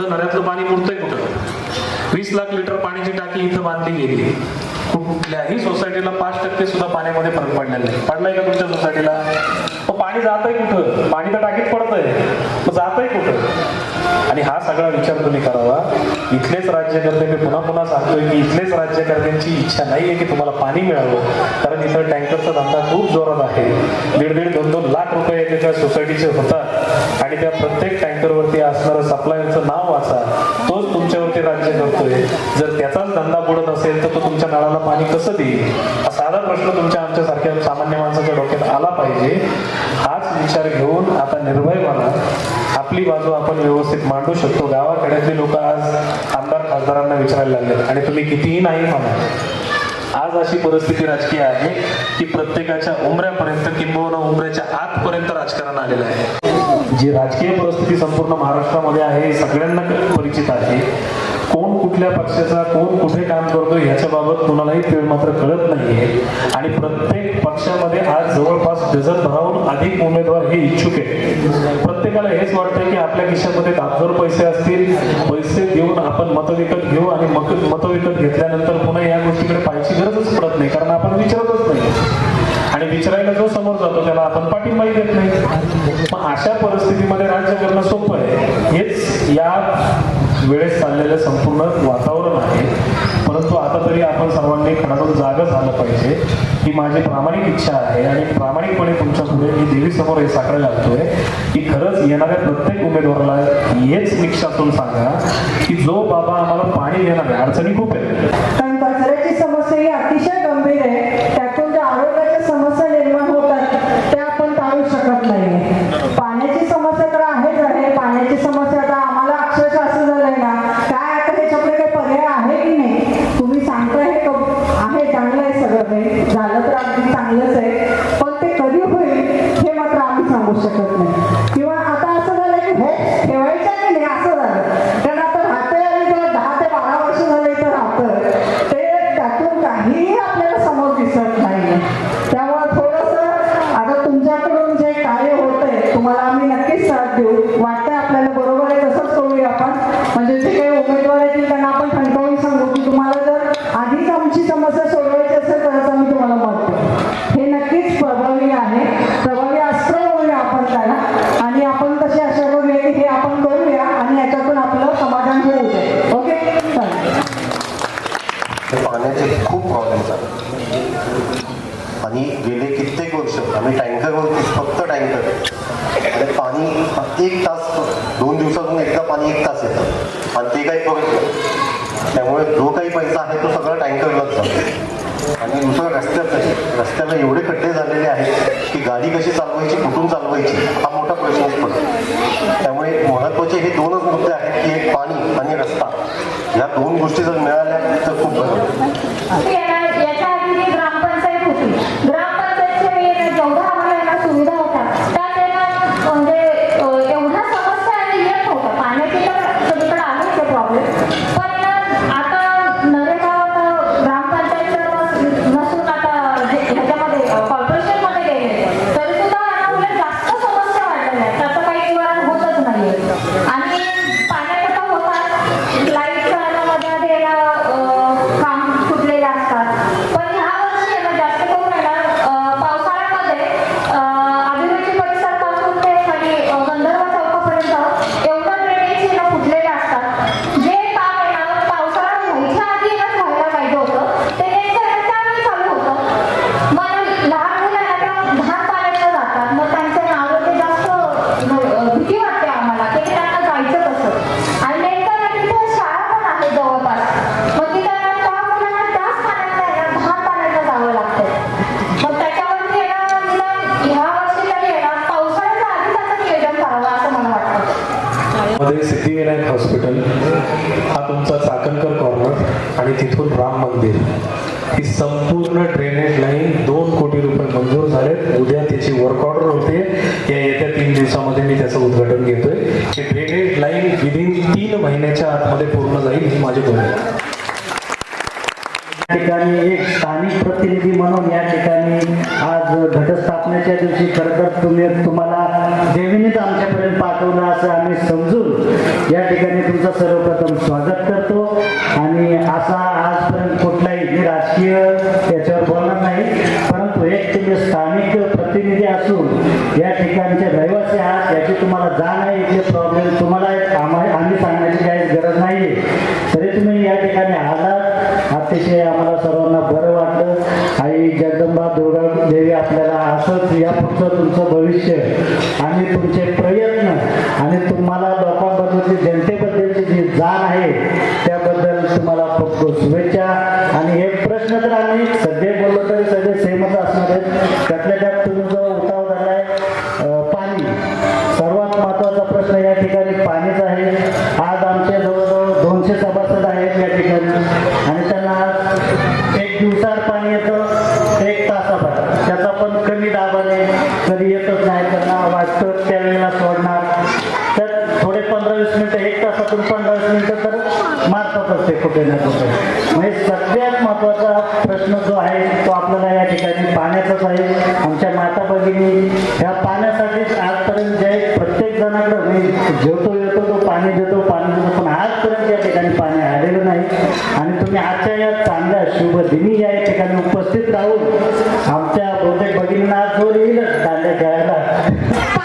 आपलं नऱ्यातलं पाणी मुरतंय कुठं? वीस लाख लिटर पाण्याची टाकी इथं बांधली गेली. कुठल्याही सोसायटीला पाच टक्के सुद्धा पाण्यामध्ये फरक पडलेला नाही. पडलाय का तुमच्या सोसायटीला मग पाणी जातंय कुठं? पाणी तर टाकीत पडतंय. मग जातंय कुठं? आणि हा सगळा विचार तुम्ही करावा. इथलेच राज्यकर्ते मी पुन्हा पुन्हा सांगतोय की इथलेच राज्यकर्त्यांची इच्छा नाही आहे की तुम्हाला पाणी मिळावं. कारण इथं टँकरचा धंदा खूप जोरात आहे. दीड दीड दोन दोन लाख रुपये त्याच्या सोसायटीचे होतात. आणि त्या प्रत्येक टँकरवरती असणारं सप्लायरचं नाव वाचा. तोच तुमच्यावरती राज्य करतोय जर त्याचाच धंदा बुडत असेल तर तो तुमच्या नळाला पाणी कसं देईल? हा साधा प्रश्न तुमच्या आमच्यासारख्या सामान्य माणसाच्या डोक्यात आला पाहिजे. हाच विचार घेऊन आता निर्भय म्हणा आपली बाजू आपण व्यवस्थित मांडू शकतो. गावाकड्यातले लोक आज आमदार खासदारांना विचारायला लागले आणि तुम्ही कितीही नाही म्हणा आज अशी परिस्थिती राजकीय आहे की प्रत्येकाच्या उमऱ्यापर्यंत किंबहुना उमऱ्याच्या आतपर्यंत राजकारण आलेलं आहे. जी राजकीय परिस्थिती संपूर्ण महाराष्ट्रामध्ये आहे सगळ्यांना परिचित आहे. कोण कुठल्या पक्षाचा कोण कुठे काम करतो ह्याच्या बाबत कुणालाही तेळ मात्र कळत नाहीये. आणि प्रत्येक पक्षामध्ये आज जवळपास डझन भराहून अधिक उमेदवार हे इच्छुक आहेत. प्रत्येकाला हेच वाटतं की आपल्या खिशामध्ये दाबजोर पैसे असतील पैसे देऊन आपण मतविकत घेऊ आणि मत मतविकत घेतल्यानंतर पुन्हा या गोष्टीकडे पाहायची गरजच पडत नाही कारण आपण विचारतच नाही. आणि विचारायला जो समोर जातो त्याला आपण पाठिंबाही देत नाही. मग अशा परिस्थितीमध्ये राज्य करणं सोपं आहे. हेच या वेळेस चाललेलं संपूर्ण वातावरण आहे. परंतु आता तरी आपण सर्वांनी खडातून जागा झालं पाहिजे ही माझी प्रामाणिक इच्छा आहे. आणि प्रामाणिकपणे तुमच्यापुढे मी देवी समोर हे साकडं घालतोय की खरंच येणाऱ्या प्रत्येक उमेदवाराला हेच निक्षातून सांगा की जो बाबा आम्हाला पाणी देणार आहे अडचणी खूप आहेत. हो की नाही असं झालं? कारण आता राहतंय आणि त्याला दहा ते बारा वर्ष झाले तर राहतं ते त्यातून काहीही आपल्याला समोर दिसत नाही त्यामुळे थोडंसं आता तुमच्याकडून जे कार्य होतंय तुम्हाला आम्ही नक्कीच साथ देऊ. वाटतंय आपल्याला बरोबर आहे तसंच करूया आपण. म्हणजे जे काही उमेदवार येतील त्यांना आपण ठणकावून सांगू की तुम्हाला जर आधीच आमची समस्या सोडवायची असेल तरच आम्ही तुम्हाला मत देऊ हे नक्कीच प्रभावी आहे प्रभावी अस्त्र म्हणूया आपण त्याला आणि आपण तसे अशा करूया की हे आपण करूया आणि याच्यातून आपलं समाधान होऊ दे ओके चालेल पाण्याचे खूप प्रॉब्लेम झाले आणि गेले कित्येक वर्ष. आम्ही टँकरवरती फक्त टँकर आणि पाणी एक तास दोन दिवसातून एकदा पाणी एक तास येतं. आणि ते काही परत नाही. त्यामुळे जो काही पैसा आहे तो सगळा टँकरलाच जातो आणि दुसरं रस्त्याचं आहे. रस्त्याला एवढे खड्डे झालेले आहेत की गाडी कशी चालवायची कुठून चालवायची हा मोठा प्रश्नच पडतो. त्यामुळे महत्त्वाचे हे दोनच मुद्दे आहेत की एक पाणी आणि रस्ता. या दोन गोष्टी जर मिळाल्या तर खूप बरं. ते ड्रेनेज लाईन दोन कोटी रुपये मंजूर झालेत. उद्या त्याची वर्क ऑर्डर होते. या येत्या तीन दिवसामध्ये मी त्याचं उद्घाटन घेतोय. की ड्रेनेज लाईन विदिन तीन महिन्याच्या आतमध्ये पूर्ण जाईल ही माझी धोरण या ठिकाणी एक स्थानिक प्रतिनिधी म्हणून म्हणून या ठिकाणी आज घटस्थापनेच्या दिवशी खरं तर तुम्ही तुम्हाला देवीनेच आमच्यापर्यंत पाठवलं असं आम्ही समजून या ठिकाणी तुमचं सर्वप्रथम स्वागत करतो. अतिशय आम्हाला सर्वांना बरं वाटलं. आई जगदंबा दुर्गा देवी आपल्याला असंच या पुढचं तुमचं भविष्य आणि तुमचे प्रयत्न आणि तुम्हाला लोकांबद्दलची जनते पण कमी येतच नाही त्यांना वाटतं त्यावेळेला सोडणार. तर थोडे पंधरा वीस मिनिटं एक तासातून पंधरा वीस मिनिटं तर मारतातच ते कुठे ना कुठे. म्हणजे सगळ्यात महत्त्वाचा प्रश्न जो आहे तो आपल्याला या ठिकाणी पाण्याचाच आहे. आमच्या माता भगिनी ह्या पाण्यासाठीच आजपर्यंत जे प्रत्येक जणाकडे मी जेवतो पाणी देतो पाणी देतो पण आजपर्यंत या ठिकाणी पाणी आलेलं नाही. आणि तुम्ही आजच्या या चांगल्या शुभ दिनी या ठिकाणी उपस्थित राहून आमच्या बहुतेक भगिनींना जोर येईल दांड्या खेळायला.